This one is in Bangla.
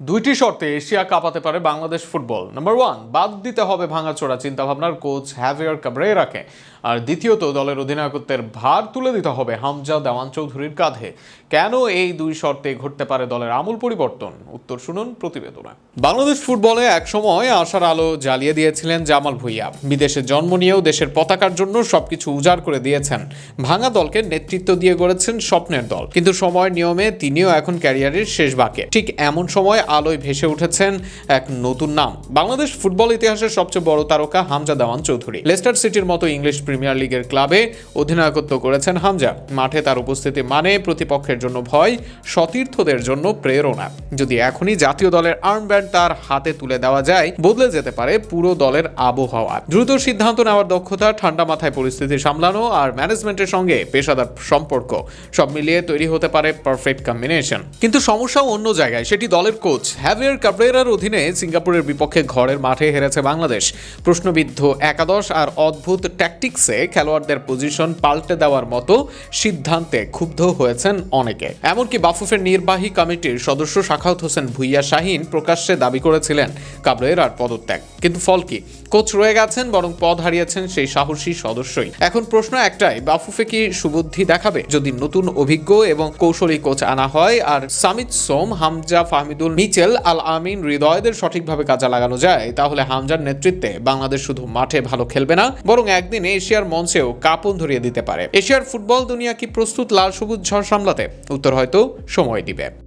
দুইটি শর্তে এশিয়া কাঁপাতে পারে বাংলাদেশ ফুটবল। নাম্বার ওয়ান বাদ দিতে হবে ভাঙাচোরা চিন্তাভাবনার কোচ হ্যাভিয়ার কাবরেরাকে আর দ্বিতীয়ত, দলের অধিনায়কত্বের ভার তুলে দিতে হবে হামজা দেওয়ান চৌধুরীর কাঁধে। কেন এই দুই শর্তে ঘটতে পারে দলের আমূল পরিবর্তন? উত্তর শুনুন প্রতিবেদনে। বাংলাদেশ ফুটবলে একসময় আশার আলো জ্বালিয়ে দিয়েছিলেন জামাল ভুইয়া। বিদেশে জন্ম নিয়েও দেশের পতাকার জন্য সবকিছু উজাড় করে দিয়েছেন। ভাঙা দলকে নেতৃত্ব দিয়ে গড়েছেন স্বপ্নের দল। কিন্তু সময় নিয়মে তিনিও এখন ক্যারিয়ারের শেষ বাকে। ঠিক এমন সময় আলোয় ভেসে উঠেছেন এক নতুন নাম। বাংলাদেশ ফুটবল ইতিহাসের সবচেয়ে বড় তারকা হামজা দেওয়ান চৌধুরী। লেস্টার সিটির মতো ইংলিশ প্রিমিয়ার লিগের ক্লাবে অধিনায়কত্ব করেছেন হামজা। মাঠে তার উপস্থিতি মানে প্রতিপক্ষের জন্য ভয়, সতীর্থদের জন্য প্রেরণা। যদি এখনই জাতীয় দলের আর্মব্যান্ড তার হাতে তুলে দেওয়া যায়, বদলে যেতে পারে পুরো দলের আবহাওয়া। দ্রুত সিদ্ধান্ত নেওয়ার দক্ষতা, ঠান্ডা মাথায় পরিস্থিতি সামলানো আর ম্যানেজমেন্টের সঙ্গে পেশাদার সম্পর্ক, সব মিলিয়ে তৈরি হতে পারে পারফেক্ট কম্বিনেশন। কিন্তু সমস্যা অন্য জায়গায়, সেটি দলের কোচ হ্যাভিয়ার কাবরেরার অধীনে সিঙ্গাপুরের বিপক্ষে ঘরের মাঠে হেরেছে বাংলাদেশ। প্রশ্নবিদ্ধ একাদশ আর অদ্ভুত ট্যাকটিক্সে খেলোয়াড়দের পজিশন পাল্টে দেওয়ার মতো সিদ্ধান্তে ক্ষুব্ধ হয়েছেন অনেকে। এমনকি বাফুফের নির্বাহী কমিটির সদস্য শাখাউত হোসেন ভুইয়া শাহিন প্রকাশ্যে দাবি করেছিলেন কাবরেরার পদত্যাগ। কিন্তু ফল কি? কোচ রয়ে গেছেন, বরং পদ হারিয়েছেন সেই সাহসী সদস্যই। এখন প্রশ্ন একটাই, বাফুফে কি সুবুদ্ধি দেখাবে? যদি নতুন অভিজ্ঞ এবং কৌশলী কোচ আনা হয়, আর সামিত সোম, হামজা ফাহমিদুল মিচেল আল আমিন হৃদয়দের সঠিকভাবে কাজে লাগানো যায়, তাহলে হামজার নেতৃত্বে বাংলাদেশ শুধু মাঠে ভালো খেলবে না, বরং একদিন এশিয়ার মঞ্চেও কাপন ধরিয়ে দিতে পারে। এশিয়ার ফুটবল দুনিয়া কি প্রস্তুত লাল সবুজ ঝড় সামলাতে? উত্তর হয়তো সময় দিবে।